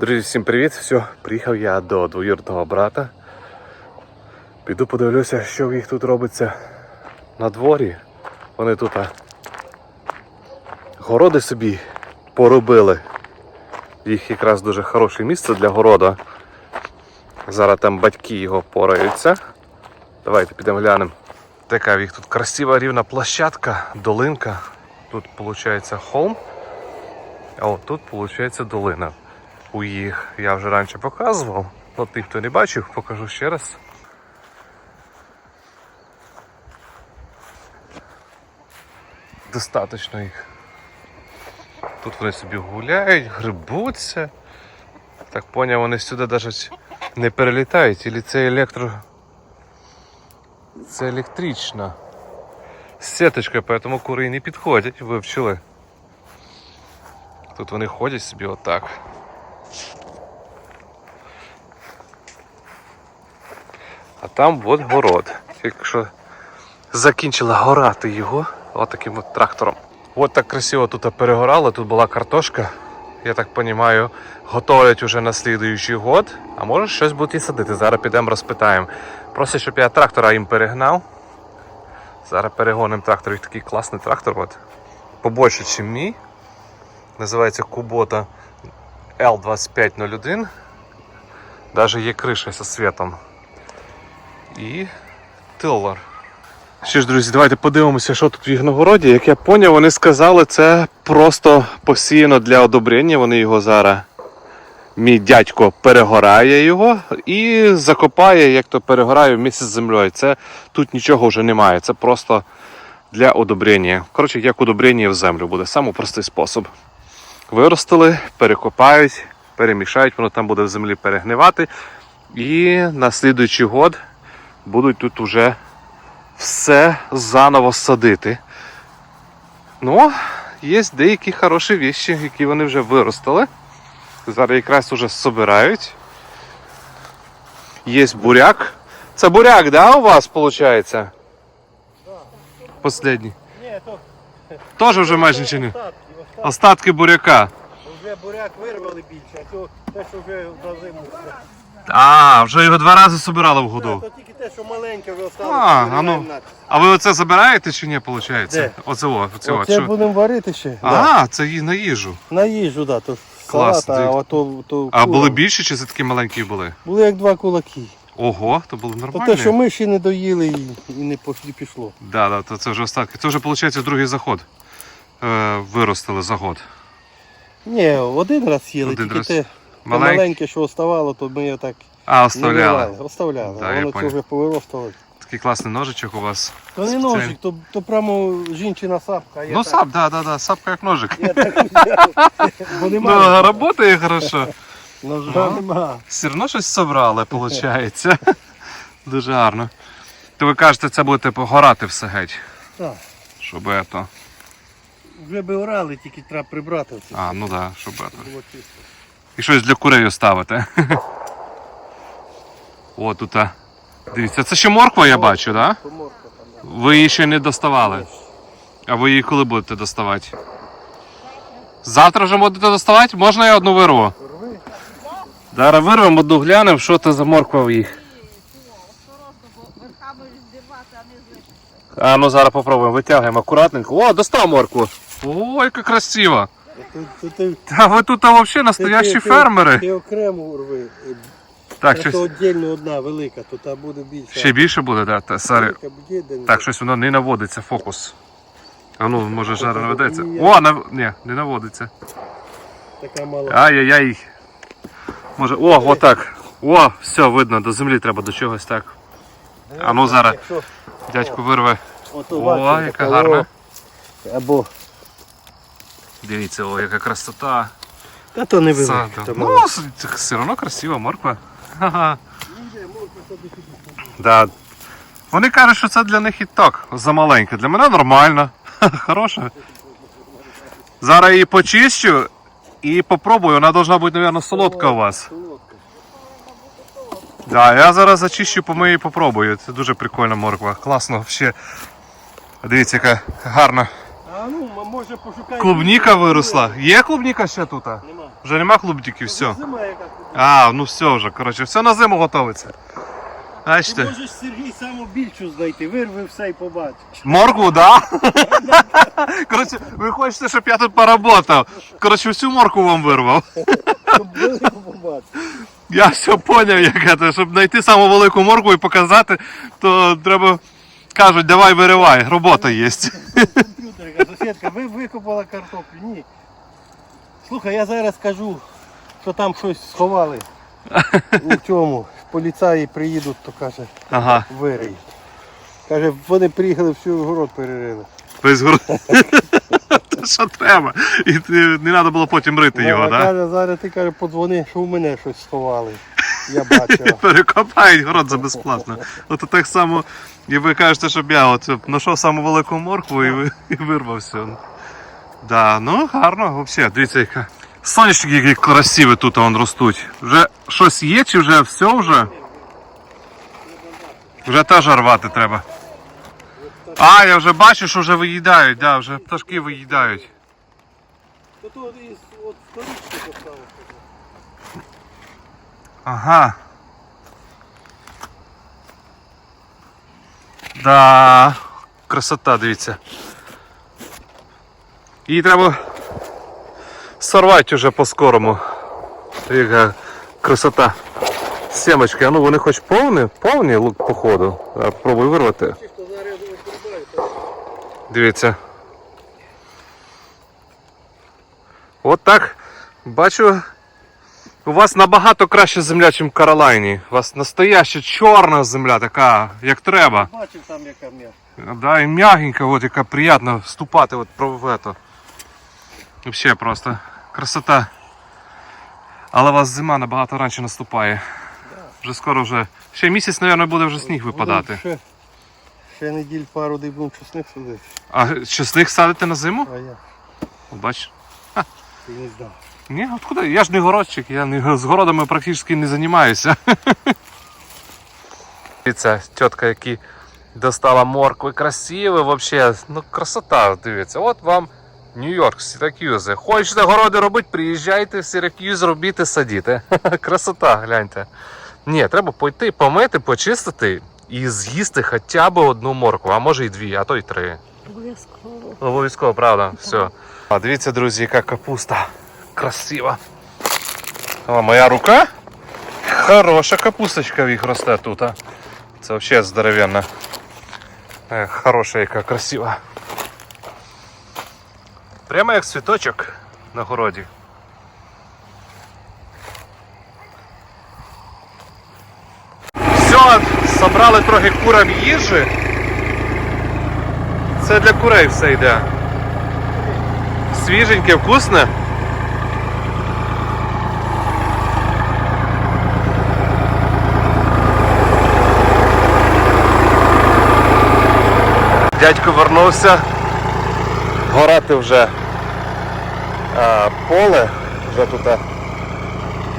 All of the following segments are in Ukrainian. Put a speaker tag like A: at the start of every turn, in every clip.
A: Друзі, всім привіт! Все, приїхав я до двоюродного брата. Піду подивлюся, що в їх тут робиться на дворі. Вони тут а, городи собі поробили. Їх якраз дуже хороше місце для города. Зараз там батьки його пораються. Давайте підемо глянемо. Така в їх тут красива рівна площадка, долинка. Тут виходить холм. А от тут виходить долина. У їх я вже раніше показував. Ну, тих, хто не бачив, покажу ще раз. Достаточно їх. Тут вони собі гуляють, грибуться. Так поняв, вони сюди навіть не перелітають, Ілі це електро. Це електрична сіточка, поэтому кури не підходять, вивчили. Тут вони ходять собі отак. А там от город. Якщо закінчила горати його отаким от трактором. От так красиво тут перегорало, тут була картошка. Я так розумію, готовлять уже на слідуючий год, а може щось будуть і садити. Зараз підемо розпитаємо. Просять, щоб я трактора їм перегнав. Зараз перегонимо трактор. Їх такий класний трактор. От. Побольше, ніж мій. Називається Kubota L2501. Даже є криша зі світом. І тилвар. Що ж, друзі, давайте подивимося, що тут в їх на городі. Як я поняв, вони сказали, це просто посіяно для одобрення. Вони його зараз. Мій дядько перегорає його і закопає, як то перегорає вместе з землею. Це тут нічого вже немає. Це просто для одобрення. Коротше, як удобрення в землю буде. Самий простий спосіб. Виростили, перекопають, перемішають, воно там буде в землі перегнивати. І на слідуючий год будуть тут уже все заново садити. Ну, є деякі хороші віші, які вони вже виростили. Зараз якраз уже собирають. Є буряк. Це буряк, да, у вас виходить? Последній.
B: Ні, то
A: Теж вже майже нічого не.
B: Остатки.
A: буряка.
B: Вже буряк вирвали більше, а то те, що вже на зиму.
A: А, вже його два рази собирали в году.
B: То тільки те, що маленьке вже осталось.
A: А, а ну. А ви оце забираєте чи ні, виходить?
B: Де?
A: Оце о, оце о,
B: Оце
A: що?
B: будемо варити ще. Да.
A: А, це ї- на їжу.
B: На їжу, да, то
A: Клас,
B: салат, а
A: дивіться.
B: ото, то
A: А були більші чи це такі маленькі були?
B: Були як два кулаки.
A: Ого, то були
B: То
A: нормальні.
B: те, що ми ще не доїли і, і не пошлі пішло.
A: Да, да, то це вже остатки. Це вже виходить другий заход. Е, виростили за год.
B: Ні, один раз їли,
A: Один
B: тільки
A: раз.
B: те, те маленьке, що оставало, то ми його так
A: А, оставляли.
B: вирвали. Оставляли.
A: Да,
B: воно це вже повиростало.
A: Такий класний ножичок у вас.
B: То не ножик, то, то прямо жінчина сапка. Я
A: Ну,
B: так-
A: сап, да, да, да, сапка як ножик.
B: Я так взяв.
A: Ну, работає хорошо.
B: Ножа нема.
A: Все одно щось собрали, виходить. Дуже гарно. То ви кажете, це будете погорати все геть.
B: Так.
A: Щоб ето.
B: Вже би орали, тільки треба прибрати. Це
A: А, ну да, щоб
B: було чисто.
A: І щось для курей оставити. О, тут. а. Дивіться, це ще морква, я бачу, так? Да?
B: Поморка там.
A: Ви її ще не доставали. А ви її коли будете доставати? Завтра вже будете доставати? Можна я одну вирву?
B: Рви.
A: Зараз вирвемо одну глянемо, що це за морква в їх.
C: Осторожно, бо а не.
A: А ну зараз попробуємо, витягуємо акуратненько. О, достав моркву. О, яка красива.
B: Тут, тут, ти,
A: Та ви тут а, взагалі настоящі
B: ти- ти-
A: фермери.
B: Ти окремо рви.
A: Так,
B: Це
A: щось
B: віддільно одна велика, то та буде більше.
A: ще більше буде, да? Та, сорі.
B: Велика буде, де не
A: Так, щось воно не наводиться, фокус. А ну, може
B: Ото
A: наведеться. О, нав... ні, не наводиться.
B: така мала.
A: Ай-яй-яй. Може, о, отак. О, все, видно, до землі треба до чогось так. А ну зараз
B: Якщо
A: дядько вирве. О, яка
B: така,
A: гарна.
B: о, Або.
A: Дивіться, о, яка красота.
B: Та то не велика.
A: Ну, все одно красива морква. Ага. Да. Вони кажуть, що це для них і так замаленьке. Для мене нормально. Хороше. Зараз її почищу і попробую. Вона должна бути, мабуть, солодка у вас. Да, я зараз зачищу, помию і попробую. Це дуже прикольна морква. Класно. Ще. Дивіться, яка гарна.
B: Ну, м- може пошукай.
A: Клубніка виросла. Є клубніка ще тут?
B: Нема.
A: Вже нема клубдиків, все.
B: Зима яка.
A: А, ну все вже, коротше, все на зиму готовиться.
B: Ти
A: Бачите?
B: можеш Сергій саму більшу знайти, вирви все і побачиш.
A: Моркву, да? Коротше, ви хочете, щоб я тут поработав. Коротше, всю моркву вам вирвав.
B: Щоб велику побачити.
A: Я все поняв, як це. Щоб знайти саму велику моркву і показати, то треба. Кажуть, давай виривай, робота є.
B: Сусідка, ви викопала картоплю? Ні. Слухай, я зараз скажу, що там щось сховали. У чому? Поліцаї приїдуть, то каже,
A: Ага,
B: вириють. Каже, вони приїхали, всю город перерили.
A: весь город. Що треба? І не треба було потім рити його, так?
B: каже, зараз ти каже, подзвони, що в мене щось сховали. Я.
A: Перекопають город за безплатно. От так само, і ви кажете, щоб я от знайшов саму велику моркву і, ви- і вирвав все. Да, ну гарно, взагалі, дивіться, яка. Сонячники які красиві тут вон ростуть. Вже щось є чи вже все вже? Вже теж рвати треба. А, я вже бачу, що вже виїдають, да, вже пташки виїдають.
B: То тут із от сторічки поставив.
A: Ага. Да, красота, дивіться. Її треба сорвати вже по-скорому. Яка красота. Семочки, а ну вони хоч повні, повні лук походу. Пробуй вирвати. Дивіться. От так. Бачу, у вас набагато краща земля, ніж в Каролайні. У вас настояща чорна земля, така, як треба.
B: бачив там яка м'ясо.
A: Да, і м'ягенька, от, яка приємна вступати от, про- в это. Взагалі просто красота. Але у вас зима набагато раніше наступає. Вже скоро вже. Ще місяць, мабуть, буде вже сніг випадати.
B: Ще, ще неділь пару де будемо чесник садити.
A: А чесник садите на зиму?
B: А я
A: Бач.
B: ти не знав.
A: Ні, откуда? Я ж не городчик, я не, з городами практично не займаюся. Дивіться, тітка, які достала моркви, красиві взагалі. Ну, красота, дивіться. От вам Нью-Йорк, Сіракюзи. Хочете городи робити, приїжджайте в Сіракюз, робіть, садіти. Красота, гляньте. Ні, треба пойти, помити, почистити і з'їсти хоча б одну моркву, а може і дві, а то й три.
C: Обов'язково.
A: Обов'язково, правда, все. А дивіться, друзі, яка капуста. Красива. О, моя рука. Хороша капусточка в їх росте тут. А. Це взагалі здоровенна. Е, Хороша яка, красива. Прямо як цвіточок на городі. Все, собрали трохи курам їжі. Це для курей все йде. Свіженьке, вкусне. Дядько вернувся. Горати вже а, поле. Вже тут. а,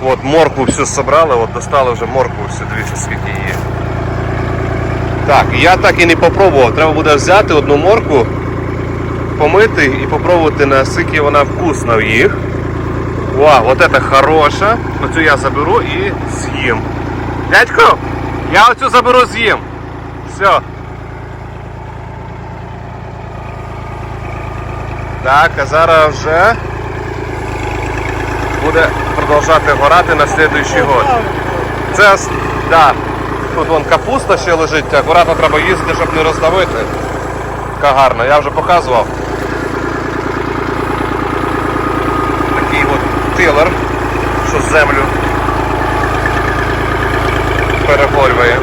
A: От моркву всю собрали, от достали вже моркву всю, дивіться скільки її. Так, я так і не попробував. Треба буде взяти одну моркву, помити і попробувати наскільки вона вкусна в їх. Вау, от це хороша. Оцю я заберу і з'їм. Дядько, я оцю заберу з'їм. Все. Так, а зараз вже буде продовжати горати на слідуючий год. Це да. Тут вон капуста ще лежить, акуратно треба їздити, щоб не роздавити. Така гарна, я вже показував. Такий от тилер, що землю перегорює.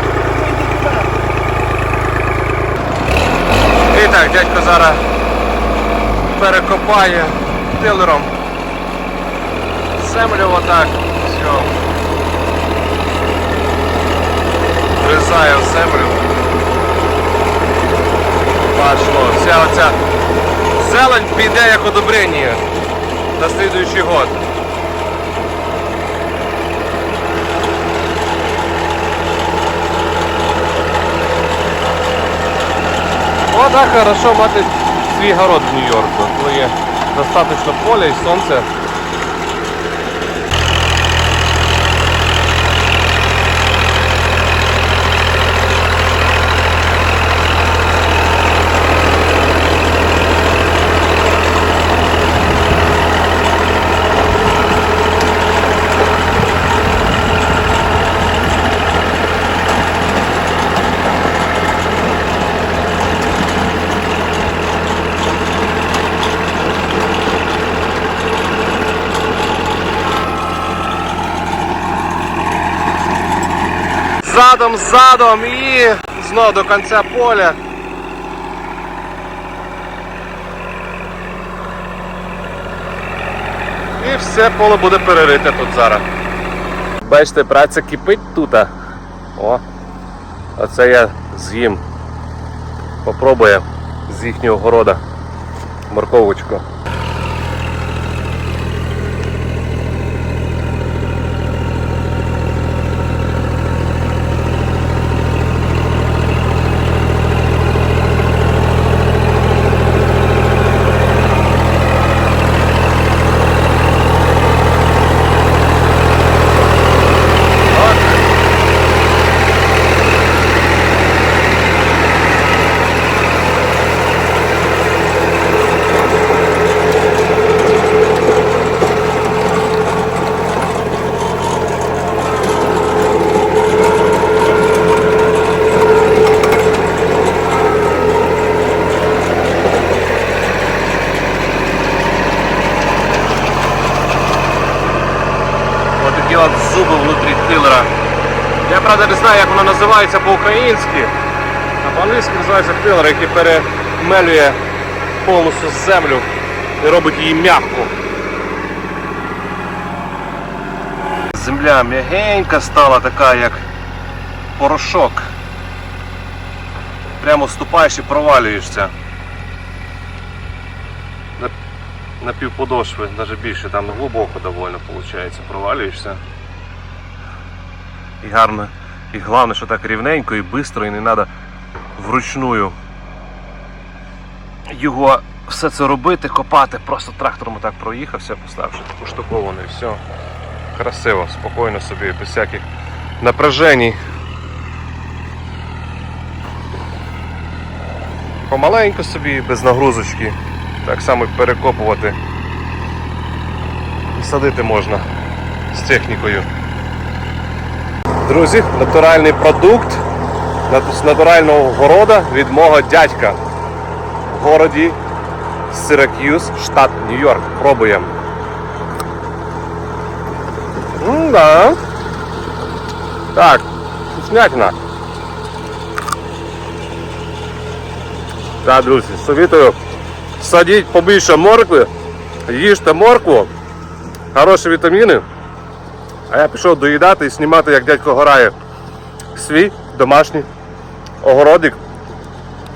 A: І так, дядько зараз перекопає тилером землю отак. Все. Врізає землю. Пошло. Вся оця зелень піде як одобрення на слідуючий год. О, хорошо мати свій город в Нью-Йорку, коли є достатньо поля і сонце. Задом, задом і знову до кінця поля. І все поле буде перерите тут зараз. Бачите, праця кипить тут. О, оце я з'їм. Попробує з їхнього города морковочку. Ось такі от зуби внутрі тилера. Я правда воно називається по-українськи. А по-англійськи називається тилер, який перемелює повністю землю і робить її м'яку. Земля м'ягенька стала така, як порошок. Прямо ступаєш і провалюєшся. На, на півподошви, навіть більше, там глибоко доволі виходить, провалюєшся. І гарно. І головне, що так рівненько і швидко, і не треба вручную його все це робити, копати, просто трактором так проїхався, штуковину і все. Красиво, спокійно собі, без всяких напряжень. Помаленько собі, без нагрузочки. Так само перекопувати. І садити можна з технікою. Друзі, натуральний продукт з натурального города від мого дядька в городі Сирак'юз, штат Нью-Йорк. Пробуємо. М-да. Так, вкуснятина. Так, друзі, советую садіть побільше моркви, їжте моркву, хороші вітаміни. А я пішов доїдати і знімати, як дядько горає свій домашній огородик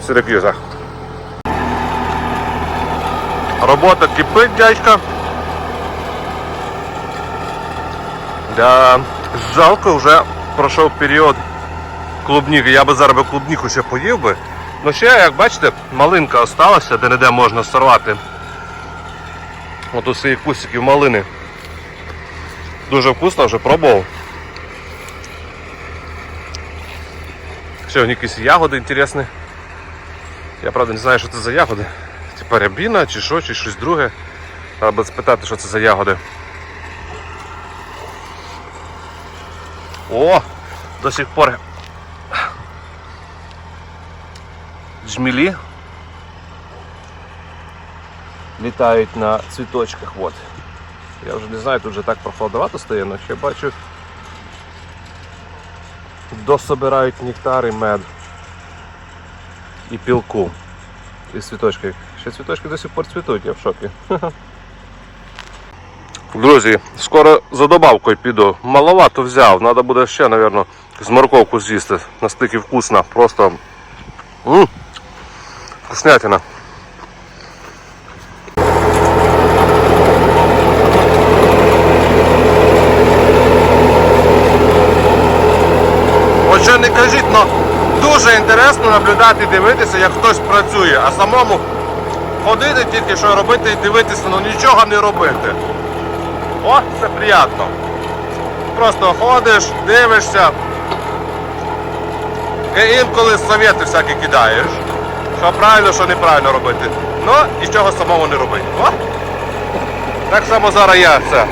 A: в Сирак'юзах. Робота кипить, дядька. Да, жалко, вже пройшов період клубніки. Я би зараз клубніку ще поїв би. Ну ще, як бачите, малинка осталася, де-не-де можна сорвати. От усі кустиків малини. Дуже вкусно, вже пробував. Них якісь ягоди інтересні. Я правда не знаю, що це за ягоди. Типа рябіна чи що, чи щось друге. Треба спитати, що це за ягоди. О! До сих пор джмілі літають на цвіточках. От. Я вже не знаю, тут вже так прохладновато стає, але ще бачу дособирають нектар і мед і пілку. І цвіточки. Ще цвіточки до сих пор цвітуть, я в шокі. Друзі, скоро за добавкою піду. Маловато взяв, треба буде ще, мабуть, з морковку з'їсти. Настільки вкусно, просто м вкуснятина. От але дуже інтересно наблюдати і дивитися, як хтось працює, а самому ходити тільки що робити і дивитися, ну нічого не робити. О, це приємно. Просто ходиш, дивишся. І інколи совєти всякі кидаєш. Що правильно, що неправильно робити. Ну, нічого самому не робити. О! Так само зараз я це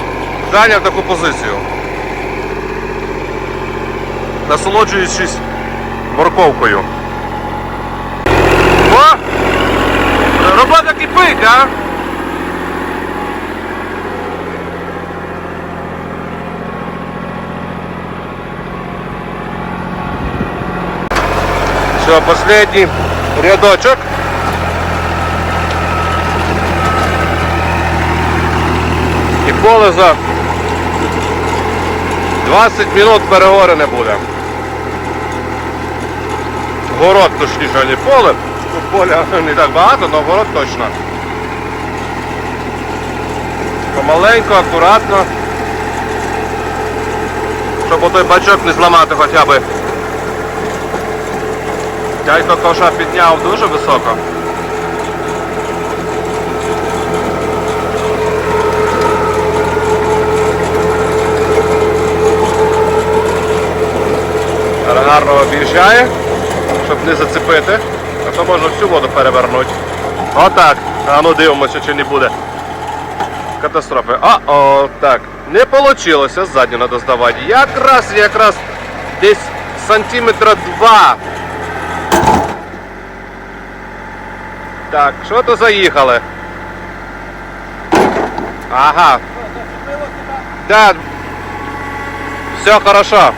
A: зайняв таку позицію. Насолоджуючись морковкою. О! Робота кипить, а? Все, последний рядочок. І поле за 20 минут перегорене буде. Город точніше, не поле. Поля не так багато, але город точно. Помаленько, акуратно. Щоб той бачок не зламати хоча б. Дядько коша підняв дуже високо. Гарно об'їжджає, не зацепити, а то можна всю воду перевернути. Отак. А ну дивимося, чи не буде катастрофи. А, о, так. Не вийшло, ззаді треба здавати. Якраз, якраз десь сантиметра два. Так, що то заїхали? Ага. Да. Все хорошо.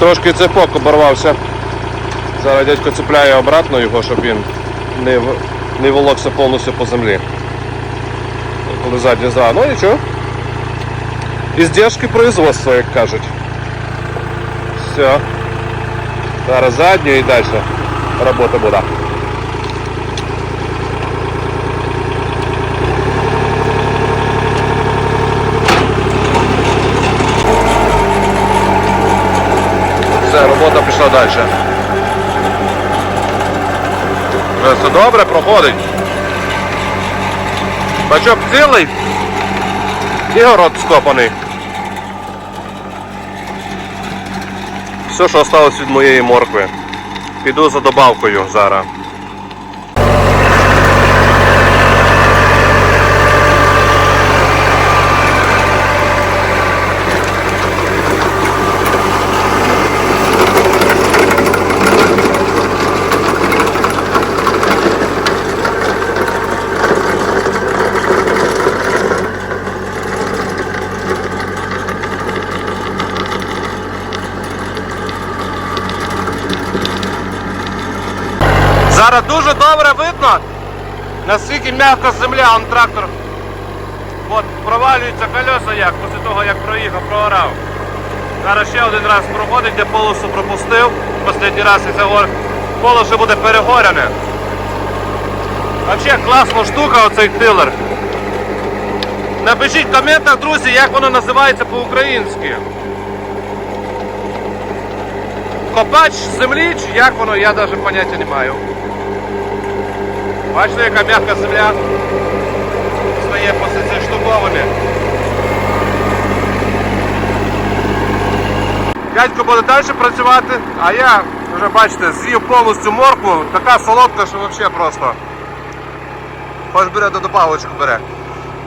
A: Трошки цепок оборвався. Зараз дядько цепляє обратно його, щоб він не, не волокся повністю по землі. Коли задня зра. Ну нічого. Іздержки производства, як кажуть. Все. Зараз задню і далі робота буде. Все, далі. Все добре проходить. Бачок цілий і город скопаний. Все, що залишилось від моєї моркви. Піду за добавкою зараз. Зараз дуже добре видно, наскільки м'яка земля, он трактор. От провалюються колеса як після того, як проїхав, проорав. Зараз ще один раз проходить, де полосу пропустив. Останній раз і це вже буде перегоряне. Взагалі класна штука оцей тилер. Напишіть в коментах, друзі, як воно називається по-українськи. Копач землі, чи як воно, я навіть поняття не маю. Бачите, яка м'яка земля стає після цих. Дядько буде далі працювати, а я вже бачите, з'їв повністю моркву, така солодка, що взагалі просто. Хоч бере до добавочку бере.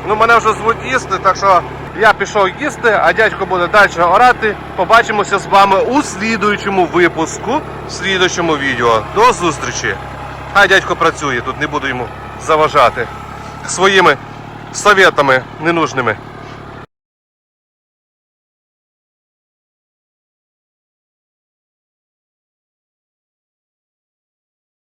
A: Ну, мене вже звуть їсти, так що я пішов їсти, а дядько буде далі орати. Побачимося з вами у слідуючому випуску, в слідуючому відео. До зустрічі! Хай дядько працює, тут не буду йому заважати своїми советами ненужними.